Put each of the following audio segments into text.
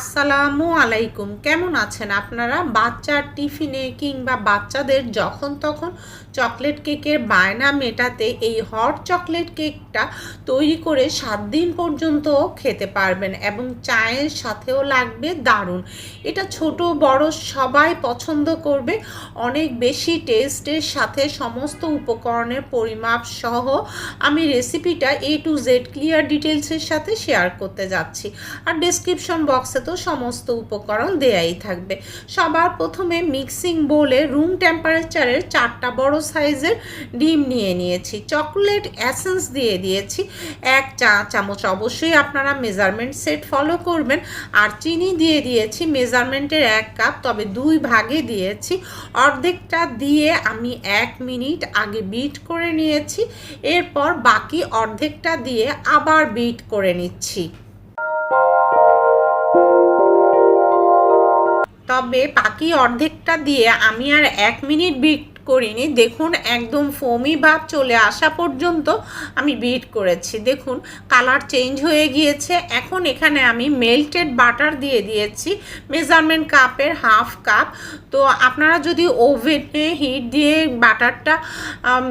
ます。আসসালামু আলাইকুম। কেমন আছেন আপনারা? বাচ্চার টিফিনে কিংবা বাচ্চাদের যখন তখন চকলেট কেকের বায়না মেটাতে এই হট চকলেট কেকটা তৈরি করে সাত দিন পর্যন্ত খেতে পারবেন এবং চায়ের সাথেও লাগবে দারুণ। এটা ছোট, বড় সবাই পছন্দ করবে। অনেক বেশি টেস্টের সাথে সমস্ত উপকরণের পরিমাপ সহ আমি রেসিপিটা এ টু জেড ক্লিয়ার ডিটেলসের সাথে শেয়ার করতে যাচ্ছি। আর ডেসক্রিপশন বক্সে তো সমস্ত উপকরণ দেয়াই থাকবে। সবার প্রথমে মিক্সিং বোলে রুম টেম্পারেচারের চারটা বড় সাইজের ডিম নিয়ে নিয়েছি। চকলেট অ্যাসেন্স দিয়ে দিয়েছি। এক চা চামচ অবশ্যই আপনারা মেজারমেন্ট সেট ফলো করবেন। আর চিনি দিয়ে দিয়েছি মেজারমেন্টের এক কাপ তবে দুই ভাগে দিয়েছি। অর্ধেকটা দিয়ে আমি এক মিনিট আগে বিট করে নিয়েছি। এরপর বাকি অর্ধেকটা দিয়ে আবার বিট করে নিচ্ছি। তবে বাকি অর্ধেকটা দিয়ে আমি আর এক মিনিট বিট করিনি। দেখুন, একদম ফোমি ভাব চলে আসা পর্যন্ত আমি বিট করেছি। দেখুন কালার চেঞ্জ হয়ে গিয়েছে। এখন এখানে আমি মেল্টেড বাটার দিয়ে দিয়েছি মেজারমেন্ট কাপের হাফ কাপ তো আপনারা যদি ওভেনে হিট দিয়ে বাটারটা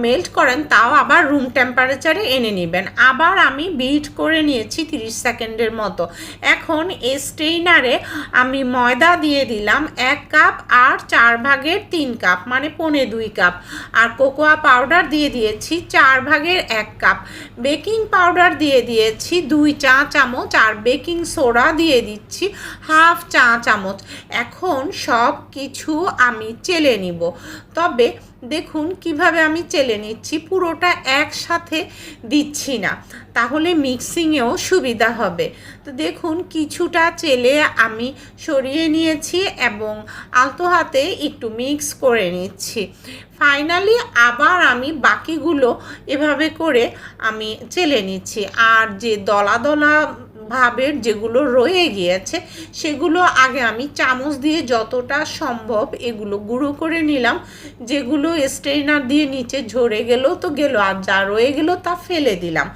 মেল্ট করেন, তাও আবার রুম টেম্পারেচারে এনে নেবেন। আবার আমি বিট করে নিয়েছি 30 সেকেন্ডের মতো। এখন এই স্ট্রেইনারে আমি ময়দা দিয়ে দিলাম এক কাপ আর চার ভাগের তিন কাপ মানে পনে দুই কাপ। আর কোকোয়া পাউডার দিয়ে দিয়েছি চার ভাগের এক কাপ। বেকিং পাউডার দিয়ে দিয়েছি দুই চা চামচ। আর বেকিং সোডা দিয়ে দিচ্ছি হাফ চা চামচ। এখন সব কিছু আমি চেলে নিব। তবে দেখুন কীভাবে আমি চেলে নিচ্ছি, পুরোটা একসাথে দিচ্ছি না। তাহলে মিক্সিংয়েও সুবিধা হবে। তো দেখুন কিছুটা চেলে আমি সরিয়ে নিয়েছি এবং আলতো হাতে একটু মিক্স করে নিচ্ছি। ফাইনালি আবার আমি বাকিগুলো এভাবে করে আমি চেলে নিচ্ছি। আর যে দলা দলা ভাবের যেগুলো রয়ে গিয়েছে, সেগুলো আগে আমি চামচ দিয়ে যতটা সম্ভব এগুলো গুঁড়ো করে নিলাম। যেগুলো স্ট্রেনার দিয়ে নিচে ঝরে গেলেও তো গেল, আর যা রয়ে গেল তা ফেলে দিলাম।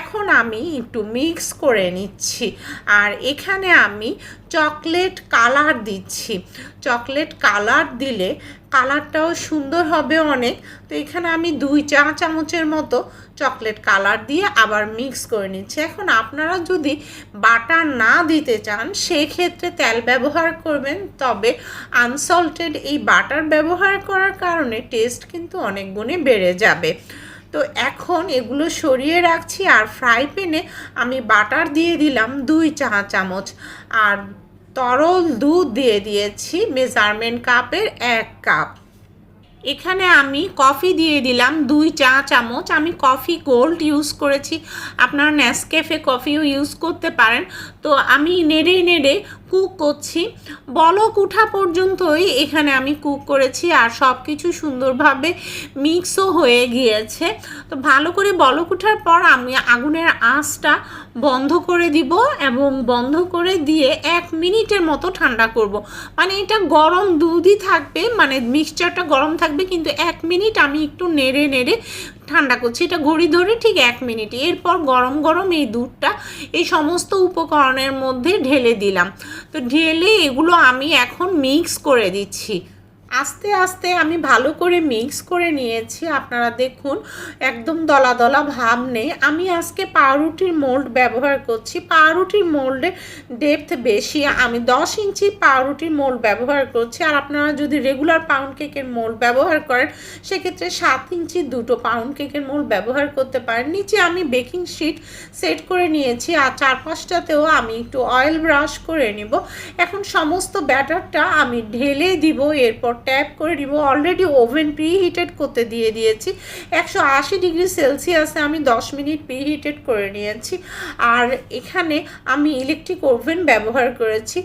এখন আমি একটু মিক্স করে নিচ্ছি। আর এখানে আমি চকলেট কালার দিচ্ছি। চকলেট কালার দিলে কালারটাও সুন্দর হবে অনেক। তো এখানে আমি দুই চা চামচের মতো চকলেট কালার দিয়ে আবার মিক্স করে নিচ্ছি। এখন আপনারা যদি বাটার না দিতে চান, সেক্ষেত্রে তেল ব্যবহার করবেন। তবে আনসল্টেড এই বাটার ব্যবহার করার কারণে টেস্ট কিন্তু অনেক গুণে বেড়ে যাবে। তো এখন এগুলো সরিয়ে রাখছি আর ফ্রাই প্যানে আমি বাটার দিয়ে দিলাম দুই চা চামচ। আর তরল দুধ দিয়ে দিয়েছি মেজারমেন্ট কাপের এক কাপ এখানে আমি কফি দিয়ে দিলাম দুই চা চামচ। আমি কফি গোল্ড ইউজ করেছি। আপনারা নেসকেফে কফিও ইউজ করতে পারেন। তো আমি নেড়ে নেড়ে কুক করছি। বলক উঠা পর্যন্তই এখানে আমি কুক করেছি আর সব কিছু সুন্দরভাবে মিক্সও হয়ে গিয়েছে। তো ভালো করে বলক উঠার পর আমি আগুনের আঁচটা বন্ধ করে দিব এবং বন্ধ করে দিয়ে এক মিনিটের মতো ঠান্ডা করব। মানে এটা গরম দুধই থাকবে মানে মিক্সচারটা গরম থাকবে, কিন্তু এক মিনিট আমি একটু নেড়ে নেড়ে ঠান্ডা করছি। এটা ঘড়ি ধরে ঠিক এক মিনিট। এরপর গরম গরম এই দুধটা এই সমস্ত উপকরণের মধ্যে ঢেলে দিলাম। তো ঢেলে এগুলো আমি এখন মিক্স করে দিচ্ছি। আস্তে আস্তে আমি ভালো করে মিক্স করে নিয়েছি। আপনারা দেখুন, একদম দলা দলা ভাব নেই। আমি আজকে পাউরুটির মোল্ড ব্যবহার করছি। পাউরুটির মোল্ডে ডেপথ বেশি। আমি দশ ইঞ্চি পাউরুটির মোল্ড ব্যবহার করছি। আর আপনারা যদি রেগুলার পাউন্ড কেকের মোল্ড ব্যবহার করেন, সেক্ষেত্রে সাত ইঞ্চি দুটো পাউন্ড কেকের মোল্ড ব্যবহার করতে পারেন। নিচে আমি বেকিং শিট সেট করে নিয়েছি। আর চার পাঁচটাতেও আমি একটু অয়েল ব্রাশ করে নিব। এখন সমস্ত ব্যাটারটা আমি ঢেলে দিব। এরপর ট্যাপ করে নিব অলরেডি ওভেন প্রিহিটেড করতে দিয়ে দিয়েছি। একশো আশি ডিগ্রি সেলসিয়াসে আমি দশ মিনিট প্রিহিটেড করে নিয়েছি। আর এখানে আমি ইলেকট্রিক ওভেন ব্যবহার করেছি।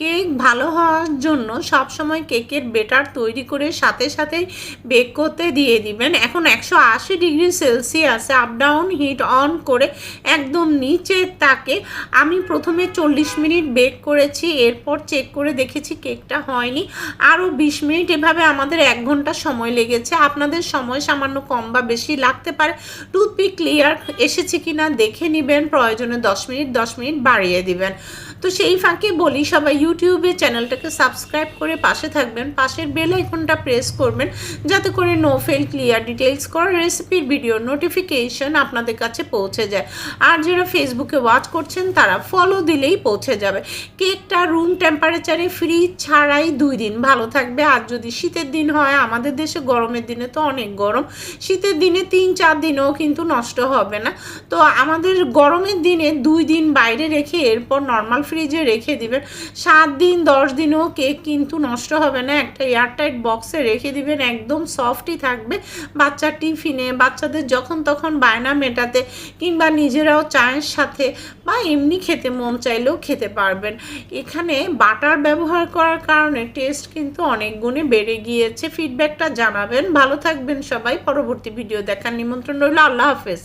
কেক ভালো হওয়ার জন্য সব সময় কেকের বেটার তৈরি করে সাথে সাথেই বেক করতে দিয়ে দিবেন। এখন একশো আশি ডিগ্রি সেলসিয়াসে আপ ডাউন হিট অন করে একদম নিচে তাকে আমি প্রথমে চল্লিশ মিনিট বেক করেছি, এরপর চেক করে দেখেছি কেকটা হয়নি। আরও বিশ মিনিট এভাবে আমাদের এক ঘণ্টা সময় লেগেছে। আপনাদের সময় সামান্য কম বা বেশি লাগতে পারে। টুথপিক ক্লিয়ার এসেছে কি না দেখে নেবেন, প্রয়োজনে দশ মিনিট দশ মিনিট বাড়িয়ে দিবেন। তো সেই ফাঁকে বলি, সবাই ইউটিউবে চ্যানেলটাকে সাবস্ক্রাইব করে পাশে থাকবেন, পাশের বেল আইকনটা প্রেস করবেন, যাতে করে নো ফেল ক্লিয়ার ডিটেলস করা রেসিপির ভিডিও নোটিফিকেশন আপনাদের কাছে পৌঁছে যায়। আর যারা ফেসবুকে ওয়াচ করছেন, তারা ফলো দিলেই পৌঁছে যাবে। কেকটা রুম টেম্পারেচারে ফ্রিজ ছাড়াই দুই দিন ভালো থাকবে। আর যদি শীতের দিন হয়, আমাদের দেশে গরমের দিনে তো অনেক গরম, শীতের দিনে তিন চার দিনেও কিন্তু নষ্ট হবে না। তো আমাদের গরমের দিনে দুই দিন বাইরে রেখে এরপর নর্মাল ফ্রিজে রেখে দিবেন। সাত দিন, দশ দিনও কেক কিন্তু নষ্ট হবে না। একটা এয়ারটাইট বক্সে রেখে দিবেন, একদম সফটই থাকবে। বাচ্চার টিফিনে, বাচ্চাদের যখন তখন বায়না মেটাতে কিংবা নিজেরাও চায়ের সাথে বা এমনি খেতে মন চাইলেও খেতে পারবেন। এখানে বাটার ব্যবহার করার কারণে টেস্ট কিন্তু অনেক গুণে বেড়ে গিয়েছে। ফিডব্যাকটা জানাবেন। ভালো থাকবেন সবাই। পরবর্তী ভিডিও দেখার নিমন্ত্রণ রইল। আল্লাহ হাফেজ।